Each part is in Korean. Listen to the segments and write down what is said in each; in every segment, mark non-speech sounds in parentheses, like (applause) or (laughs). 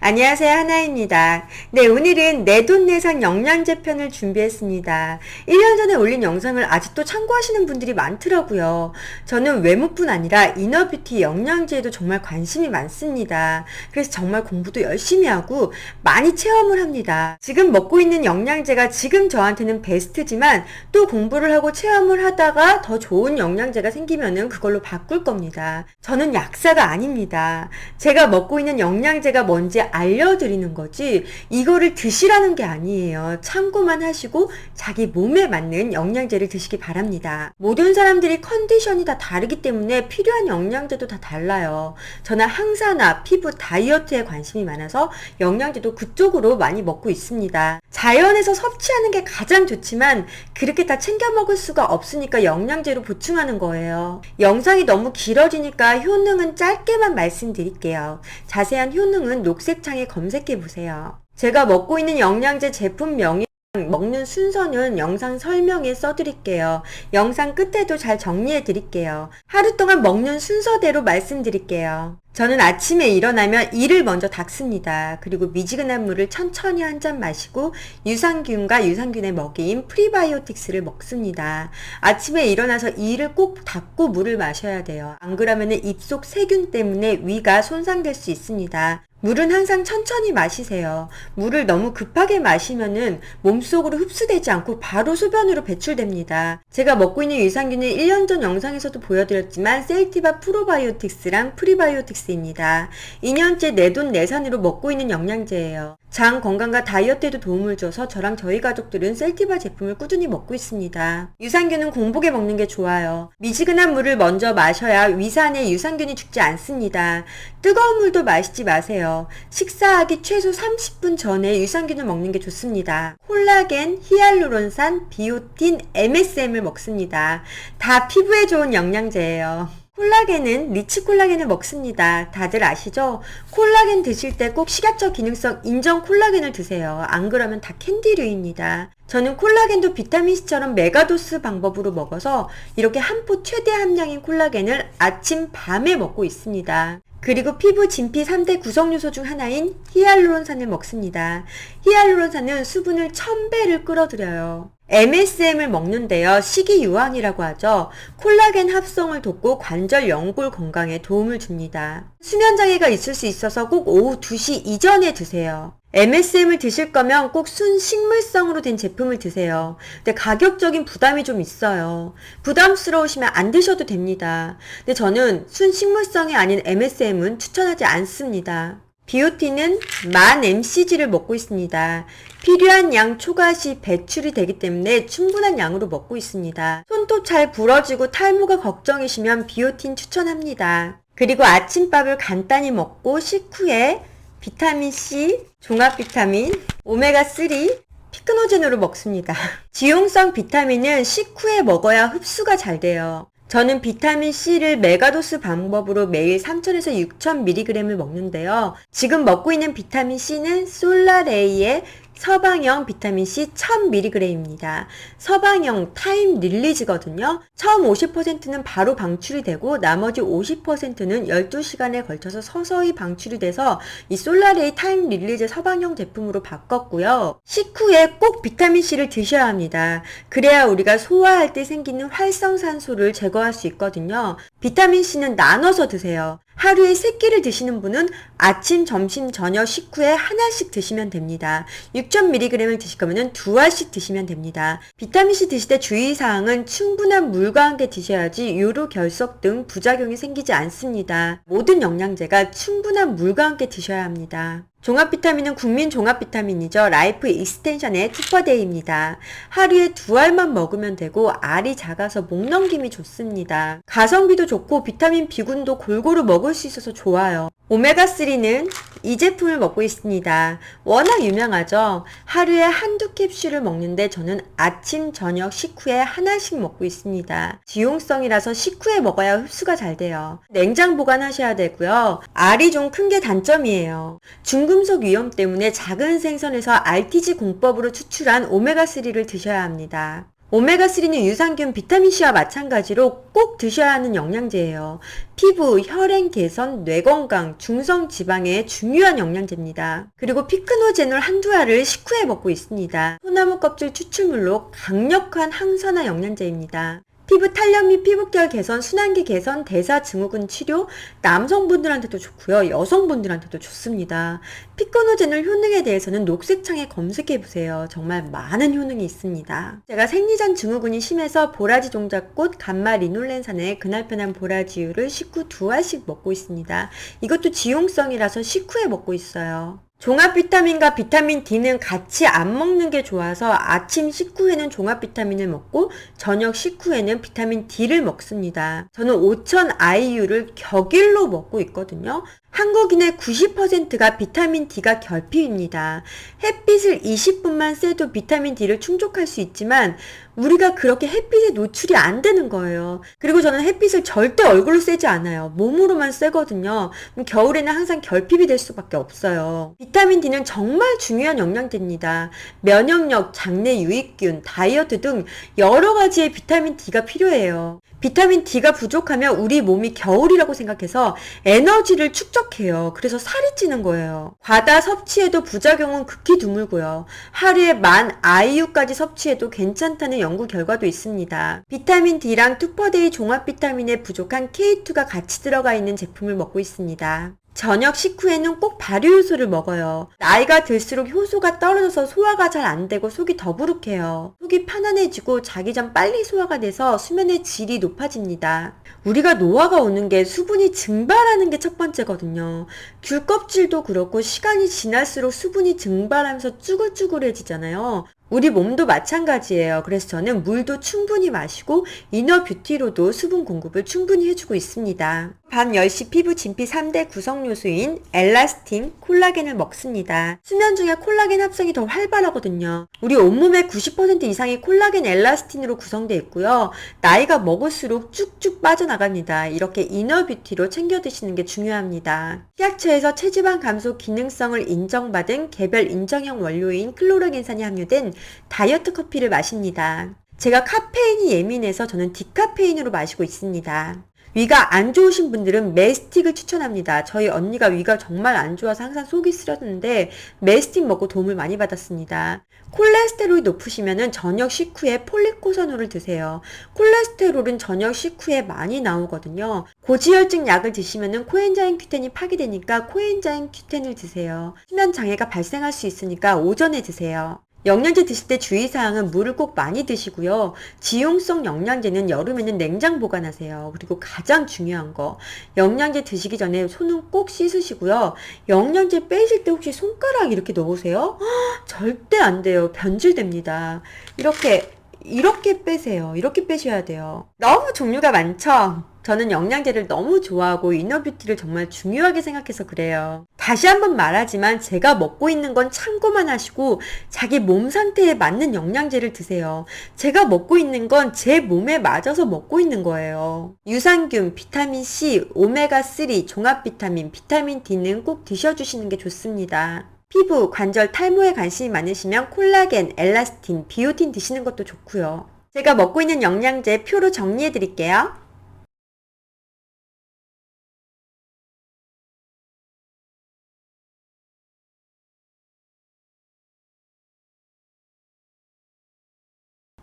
안녕하세요. 하나입니다. 네, 오늘은 내돈내산 영양제 편을 준비했습니다. 1년 전에 올린 영상을 아직도 참고하시는 분들이 많더라고요. 저는 외모뿐 아니라 이너뷰티 영양제에도 정말 관심이 많습니다. 그래서 정말 공부도 열심히 하고 많이 체험을 합니다. 지금 먹고 있는 영양제가 지금 저한테는 베스트지만 또 공부를 하고 체험을 하다가 더 좋은 영양제가 생기면은 그걸로 바꿀 겁니다. 저는 약사가 아닙니다. 제가 먹고 있는 영양제가 뭔지 알려드리는 거지 이거를 드시라는 게 아니에요. 참고만 하시고 자기 몸에 맞는 영양제를 드시기 바랍니다. 모든 사람들이 컨디션이 다 다르기 때문에 필요한 영양제도 다 달라요. 저는 항산화, 피부 다이어트에 관심이 많아서 영양제도 그쪽으로 많이 먹고 있습니다. 자연에서 섭취하는 게 가장 좋지만 그렇게 다 챙겨 먹을 수가 없으니까 영양제로 보충하는 거예요. 영상이 너무 길어지니까 효능은 짧게만 말씀드릴게요. 자세한 효능은 녹색 창에 검색해 보세요. 제가 먹고 있는 영양제 제품명이 먹는 순서는 영상 설명에 써드릴게요. 영상 끝에도 잘 정리해 드릴게요. 하루 동안 먹는 순서대로 말씀드릴게요. 저는 아침에 일어나면 이를 먼저 닦습니다. 그리고 미지근한 물을 천천히 한 잔 마시고 유산균과 유산균의 먹이인 프리바이오틱스를 먹습니다. 아침에 일어나서 이를 꼭 닦고 물을 마셔야 돼요. 안 그러면 입속 세균 때문에 위가 손상될 수 있습니다. 물은 항상 천천히 마시세요. 물을 너무 급하게 마시면은 몸속으로 흡수되지 않고 바로 소변으로 배출됩니다. 제가 먹고 있는 유산균은 1년 전 영상에서도 보여드렸지만 셀티바 프로바이오틱스랑 프리바이오틱스입니다. 2년째 내돈 내산으로 먹고 있는 영양제예요. 장 건강과 다이어트에도 도움을 줘서 저랑 저희 가족들은 셀티바 제품을 꾸준히 먹고 있습니다. 유산균은 공복에 먹는 게 좋아요. 미지근한 물을 먼저 마셔야 위산에 유산균이 죽지 않습니다. 뜨거운 물도 마시지 마세요. 식사하기 최소 30분 전에 유산균을 먹는 게 좋습니다. 콜라겐, 히알루론산, 비오틴, MSM을 먹습니다. 다 피부에 좋은 영양제예요. 콜라겐은 리치 콜라겐을 먹습니다. 다들 아시죠? 콜라겐 드실 때 꼭 식약처 기능성 인정 콜라겐을 드세요. 안 그러면 다 캔디류입니다. 저는 콜라겐도 비타민C처럼 메가도스 방법으로 먹어서 이렇게 한 포 최대 함량인 콜라겐을 아침, 밤에 먹고 있습니다. 그리고 피부 진피 3대 구성요소 중 하나인 히알루론산을 먹습니다. 히알루론산은 수분을 1000배를 끌어들여요. MSM을 먹는데요. 식이유황이라고 하죠. 콜라겐 합성을 돕고 관절 연골 건강에 도움을 줍니다. 수면장애가 있을 수 있어서 꼭 오후 2시 이전에 드세요. MSM을 드실 거면 꼭 순식물성으로 된 제품을 드세요. 근데 가격적인 부담이 좀 있어요. 부담스러우시면 안 드셔도 됩니다. 근데 저는 순식물성이 아닌 MSM은 추천하지 않습니다. 비오틴은 만 mcg를 먹고 있습니다. 필요한 양 초과 시 배출이 되기 때문에 충분한 양으로 먹고 있습니다. 손톱 잘 부러지고 탈모가 걱정이시면 비오틴 추천합니다. 그리고 아침밥을 간단히 먹고 식후에 비타민C, 종합 비타민, 오메가3, 피크노젠으로 먹습니다. (laughs) 지용성 비타민은 식후에 먹어야 흡수가 잘 돼요. 저는 비타민C를 메가도스 방법으로 매일 3000에서 6000mg을 먹는데요. 지금 먹고 있는 비타민C는 솔라레이의 서방형 비타민C 1000mg입니다. 서방형 타임 릴리즈거든요. 처음 50%는 바로 방출이 되고 나머지 50%는 12시간에 걸쳐서 서서히 방출이 돼서 이 솔라레이 타임 릴리즈 서방형 제품으로 바꿨고요. 식후에 꼭 비타민C를 드셔야 합니다. 그래야 우리가 소화할 때 생기는 활성산소를 제거할 수 있거든요. 비타민C는 나눠서 드세요. 하루에 3끼를 드시는 분은 아침, 점심, 저녁, 식후에 하나씩 드시면 됩니다. 6,000mg을 드실 거면 두 알씩 드시면 됩니다. 비타민C 드실 때 주의사항은 충분한 물과 함께 드셔야지 요로 결석 등 부작용이 생기지 않습니다. 모든 영양제가 충분한 물과 함께 드셔야 합니다. 종합 비타민은 국민 종합 비타민이죠. 라이프 익스텐션의 투퍼데이입니다. 하루에 두 알만 먹으면 되고 알이 작아서 목 넘김이 좋습니다. 가성비도 좋고 비타민 B군도 골고루 먹을 수 있어서 좋아요. 오메가3는 이 제품을 먹고 있습니다. 워낙 유명하죠? 하루에 한두 캡슐을 먹는데 저는 아침, 저녁, 식후에 하나씩 먹고 있습니다. 지용성이라서 식후에 먹어야 흡수가 잘 돼요. 냉장 보관하셔야 되고요. 알이 좀 큰 게 단점이에요. 중 금속 위험 때문에 작은 생선에서 RTG 공법으로 추출한 오메가3를 드셔야 합니다. 오메가3는 유산균 비타민C와 마찬가지로 꼭 드셔야 하는 영양제예요. 피부, 혈행 개선, 뇌 건강, 중성 지방의 중요한 영양제입니다. 그리고 피크노제놀 한두 알을 식후에 먹고 있습니다. 소나무 껍질 추출물로 강력한 항산화 영양제입니다. 피부 탄력 및 피부결 개선, 순환기 개선, 대사 증후군 치료, 남성분들한테도 좋고요. 여성분들한테도 좋습니다. 피코노제놀 효능에 대해서는 녹색창에 검색해 보세요. 정말 많은 효능이 있습니다. 제가 생리전 증후군이 심해서 보라지 종자꽃, 감마 리놀렌산의 그날편한 보라지유를 식후 두 알씩 먹고 있습니다. 이것도 지용성이라서 식후에 먹고 있어요. 종합 비타민과 비타민 D는 같이 안 먹는 게 좋아서 아침 식후에는 종합 비타민을 먹고 저녁 식후에는 비타민 D를 먹습니다. 저는 5000 IU를 격일로 먹고 있거든요. 한국인의 90%가 비타민 D가 결핍입니다. 햇빛을 20분만 쐬도 비타민 D를 충족할 수 있지만 우리가 그렇게 햇빛에 노출이 안 되는 거예요. 그리고 저는 햇빛을 절대 얼굴로 쐬지 않아요. 몸으로만 쐬거든요. 겨울에는 항상 결핍이 될 수밖에 없어요. 비타민 D는 정말 중요한 영양제입니다. 면역력, 장내 유익균, 다이어트 등 여러 가지의 비타민 D가 필요해요. 비타민 D가 부족하면 우리 몸이 겨울이라고 생각해서 에너지를 축적해요. 그래서 살이 찌는 거예요. 과다 섭취에도 부작용은 극히 드물고요. 하루에 만 IU까지 섭취해도 괜찮다는 연구 결과도 있습니다. 비타민 D랑 투퍼데이 종합 비타민에 부족한 K2가 같이 들어가 있는 제품을 먹고 있습니다. 저녁 식후에는 꼭 발효효소를 먹어요. 나이가 들수록 효소가 떨어져서 소화가 잘 안 되고 속이 더부룩해요. 속이 편안해지고 자기 전 빨리 소화가 돼서 수면의 질이 높아집니다. 우리가 노화가 오는 게 수분이 증발하는 게 첫 번째거든요. 귤 껍질도 그렇고 시간이 지날수록 수분이 증발하면서 쭈글쭈글해지잖아요. 우리 몸도 마찬가지예요. 그래서 저는 물도 충분히 마시고 이너 뷰티로도 수분 공급을 충분히 해주고 있습니다. 밤 10시 피부 진피 3대 구성 요소인 엘라스틴, 콜라겐을 먹습니다. 수면 중에 콜라겐 합성이 더 활발하거든요. 우리 온몸의 90% 이상이 콜라겐 엘라스틴으로 구성되어 있고요. 나이가 먹을수록 쭉쭉 빠져나갑니다. 이렇게 이너 뷰티로 챙겨 드시는 게 중요합니다. 식약처에서 체지방 감소 기능성을 인정받은 개별 인정형 원료인 클로로겐산이 함유된 다이어트 커피를 마십니다. 제가 카페인이 예민해서 저는 디카페인으로 마시고 있습니다. 위가 안 좋으신 분들은 메스틱을 추천합니다. 저희 언니가 위가 정말 안 좋아서 항상 속이 쓰렸는데 메스틱 먹고 도움을 많이 받았습니다. 콜레스테롤이 높으시면 저녁 식후에 폴리코사놀을 드세요. 콜레스테롤은 저녁 식후에 많이 나오거든요. 고지혈증 약을 드시면 코엔자임 큐텐이 파괴되니까 코엔자임 큐텐을 드세요. 수면 장애가 발생할 수 있으니까 오전에 드세요. 영양제 드실 때 주의사항은 물을 꼭 많이 드시고요. 지용성 영양제는 여름에는 냉장 보관하세요. 그리고 가장 중요한 거, 영양제 드시기 전에 손은 꼭 씻으시고요. 영양제 빼실 때 혹시 손가락 이렇게 넣으세요? 허, (gasps) 절대 안 돼요. 변질됩니다. 이렇게, 이렇게 빼세요. 이렇게 빼셔야 돼요. 너무 종류가 많죠? 저는 영양제를 너무 좋아하고 이너뷰티를 정말 중요하게 생각해서 그래요. 다시 한번 말하지만 제가 먹고 있는 건 참고만 하시고 자기 몸 상태에 맞는 영양제를 드세요. 제가 먹고 있는 건 제 몸에 맞아서 먹고 있는 거예요. 유산균, 비타민C, 오메가3, 종합비타민, 비타민 D는 꼭 드셔주시는 게 좋습니다. 피부, 관절, 탈모에 관심이 많으시면 콜라겐, 엘라스틴, 비오틴 드시는 것도 좋고요. 제가 먹고 있는 영양제 표로 정리해 드릴게요.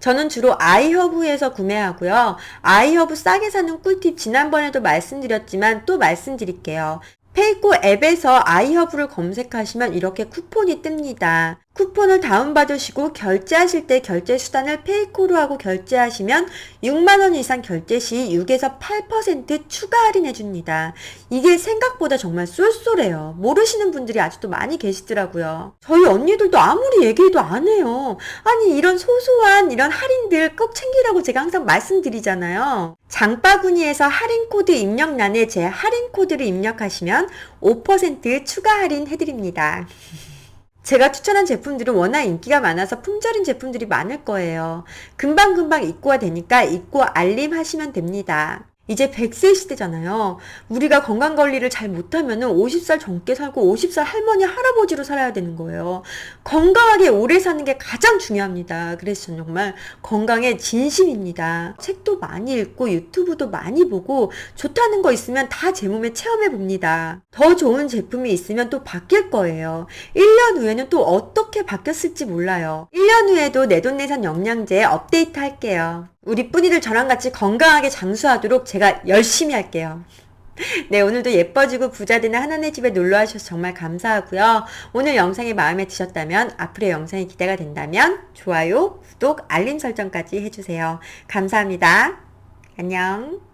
저는 주로 아이허브에서 구매하고요. 아이허브 싸게 사는 꿀팁 지난번에도 말씀드렸지만 또 말씀드릴게요. 페이코 앱에서 아이허브를 검색하시면 이렇게 쿠폰이 뜹니다. 쿠폰을 다운받으시고 결제하실 때 결제 수단을 페이코로 하고 결제하시면 6만원 이상 결제 시 6에서 8% 추가 할인해 줍니다. 이게 생각보다 정말 쏠쏠해요. 모르시는 분들이 아직도 많이 계시더라고요. 저희 언니들도 아무리 얘기해도 안 해요. 아니 이런 소소한 이런 할인들 꼭 챙기라고 제가 항상 말씀드리잖아요. 장바구니에서 할인 코드 입력란에 제 할인 코드를 입력하시면 5% 추가 할인 해드립니다. 제가 추천한 제품들은 워낙 인기가 많아서 품절인 제품들이 많을 거예요. 금방금방 입고가 되니까 입고 알림하시면 됩니다. 이제 100세 시대잖아요. 우리가 건강 관리를 잘 못하면 은 50살 젊게 살고 50살 할머니, 할아버지로 살아야 되는 거예요. 건강하게 오래 사는 게 가장 중요합니다. 그래서 정말 건강에 진심입니다. 책도 많이 읽고 유튜브도 많이 보고 좋다는 거 있으면 다 제 몸에 체험해 봅니다. 더 좋은 제품이 있으면 또 바뀔 거예요. 1년 후에는 또 어떻게 바뀌었을지 몰라요. 1년 후에도 내돈내산 영양제 업데이트 할게요. 우리 뿌니들 저랑 같이 건강하게 장수하도록 제가 열심히 할게요. (laughs) 네, 오늘도 예뻐지고 부자 되는 하나네 집에 놀러 와주셔서 정말 감사하고요. 오늘 영상이 마음에 드셨다면, 앞으로의 영상이 기대가 된다면, 좋아요, 구독, 알림 설정까지 해주세요. 감사합니다. 안녕.